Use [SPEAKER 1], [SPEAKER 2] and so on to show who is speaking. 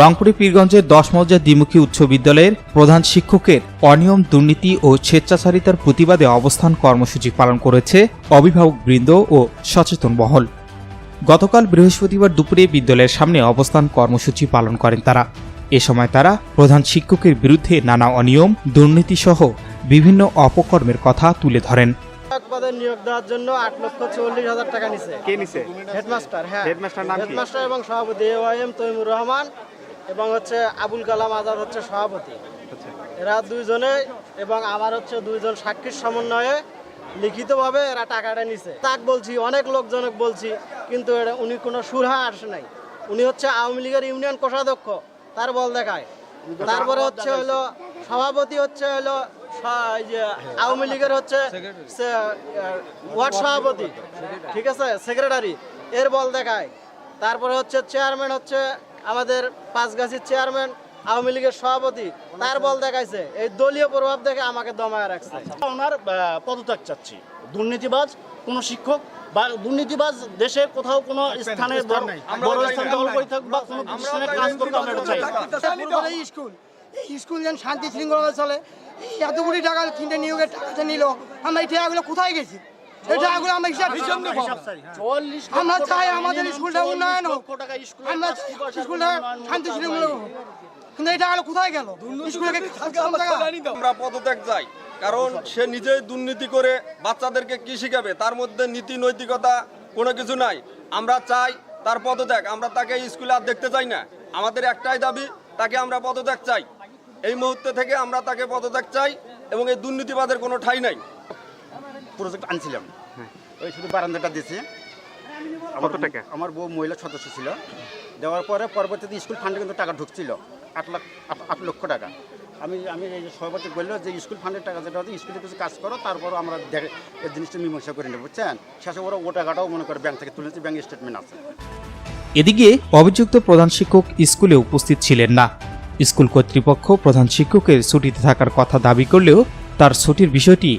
[SPEAKER 1] রংপুরে পীরগঞ্জের দশ মৌজা দ্বিমুখী উচ্চ বিদ্যালয়ের প্রধান শিক্ষকের অনিয়ম দুর্নীতি ও স্বেচ্ছাচারিতার প্রতিবাদে অবস্থান কর্মসূচি পালন করেছে অভিভাবক বৃন্দ ও সচেতন মহল। গতকাল বৃহস্পতিবার দুপুরে বিদ্যালয়ের সামনে অবস্থান কর্মসূচি পালন করেন তারা। এ সময় তারা প্রধান শিক্ষকের বিরুদ্ধে নানা অনিয়ম দুর্নীতিসহ বিভিন্ন অপকর্মের কথা তুলে ধরেন।
[SPEAKER 2] পদে নিয়োগ দেওয়ার জন্য আট লক্ষ চল্লিশ হাজার টাকা নিছে।
[SPEAKER 3] কে নিছে?
[SPEAKER 2] হেডমাস্টার হ্যাঁ।
[SPEAKER 3] হেডমাস্টার নাম
[SPEAKER 2] হেডমাস্টার এবং সভাপতি A Y M Taimur Rahman এবং হচ্ছে আবুল কালাম আজাদ হচ্ছে সভাপতি।
[SPEAKER 3] আচ্ছা।
[SPEAKER 2] এরা দুইজনে এবং আমার হচ্ছে দুইজন সাক্ষীর সমন্বয়ে লিখিতভাবে এরা টাকাটা নিছে। তাক বলছি অনেক লোকজনক বলছি কিন্তু এটা উনি কোনো সুরহা আসে নাই। উনি হচ্ছে আওয়ামী লীগের ইউনিয়ন কোষাধ্যক্ষ তার বল দেখায়। তারপরে হচ্ছে হলো সভাপতি হচ্ছে হলো আওয়ামী লীগের হচ্ছে ওয়ার্ড সভাপতি ঠিক আছে সেক্রেটারি এর বল দেখায়। তারপরে হচ্ছে চেয়ারম্যান হচ্ছে আমাদের পাঁচগাছির চেয়ারম্যান আওয়ামী লীগের সভাপতি তার বল দেখাইছে। এই দলীয় প্রভাব দেখে আমাকে দমায় রাখছে।
[SPEAKER 4] ওনার পদত্যাগ চাচ্ছি। দুর্নীতিবাজ কোন শিক্ষক বা দুর্নীতিবাজ দেশে কোথাও কোনো স্থানে বড় বড় স্থান দখল করে থাকুক বা কোনো প্রতিষ্ঠানে কাজ করুক আমরা চাই।
[SPEAKER 5] স্কুল এই স্কুল যেন শান্তি শৃঙ্খলা চলে। এই এত কোটি টাকা তিনটে নিয়োগের টাকাটা নিল। আমরা এই টাকাগুলো কোথায় গেছি? এই টাকাগুলো আমরা হিসাব হিসাব নেব। আমরা চাই আমাদের স্কুলটা উন্নয়ন হোক। আমরা স্কুলটা হোক। কিন্তু এই টাকাগুলো কোথায় গেল?
[SPEAKER 6] আমরা পদত্যাগ চাই। কারণ সে নিজেই দুর্নীতি করে বাচ্চাদেরকে কি শিখাবে? তার মধ্যে নীতি নৈতিকতা কোনো কিছু নাই। আমরা চাই তার পদত্যাগ। আমরা তাকে স্কুলে আর দেখতে চাই না। আমাদের একটাই দাবি তাকে আমরা পদত্যাগ চাই। এই মুহূর্তে থেকে আমরা তাকে পদত্যাগ চাই এবং এই দুর্নীতিবাদের কোনো ঠাই নাই।
[SPEAKER 7] প্রজেক্ট আনছিলাম। ওই শুধু বারান্দাটা দিয়েছে। আমার
[SPEAKER 3] কত টাকা?
[SPEAKER 7] আমার বউ মহিলা সদস্য ছিল। দেওয়ার পরে পরবর্তীতে স্কুল ফান্ডে কিন্তু টাকা ঢুকছিল আট লাখ আট- লক্ষ টাকা। আমি আমি এই যে সভাপতি বলল যে স্কুল ফান্ডের টাকা যেটা হচ্ছে স্কুলে কিছু কাজ করো তারপর আমরা দেখ এই জিনিসটা মীমাংসা করে নেব বুঝছেন? শেষে ওরা ও টাকাটাও মনে করে ব্যাংক থেকে তুলেছে ব্যাংক স্টেটমেন্ট আছে।
[SPEAKER 1] এদিকে অভিযুক্ত প্রধান শিক্ষক স্কুলে উপস্থিত ছিলেন না। স্কুল কর্তৃপক্ষ প্রধান শিক্ষকের ছুটিতে থাকার কথা দাবি করলেও তার ছুটির বিষয়টি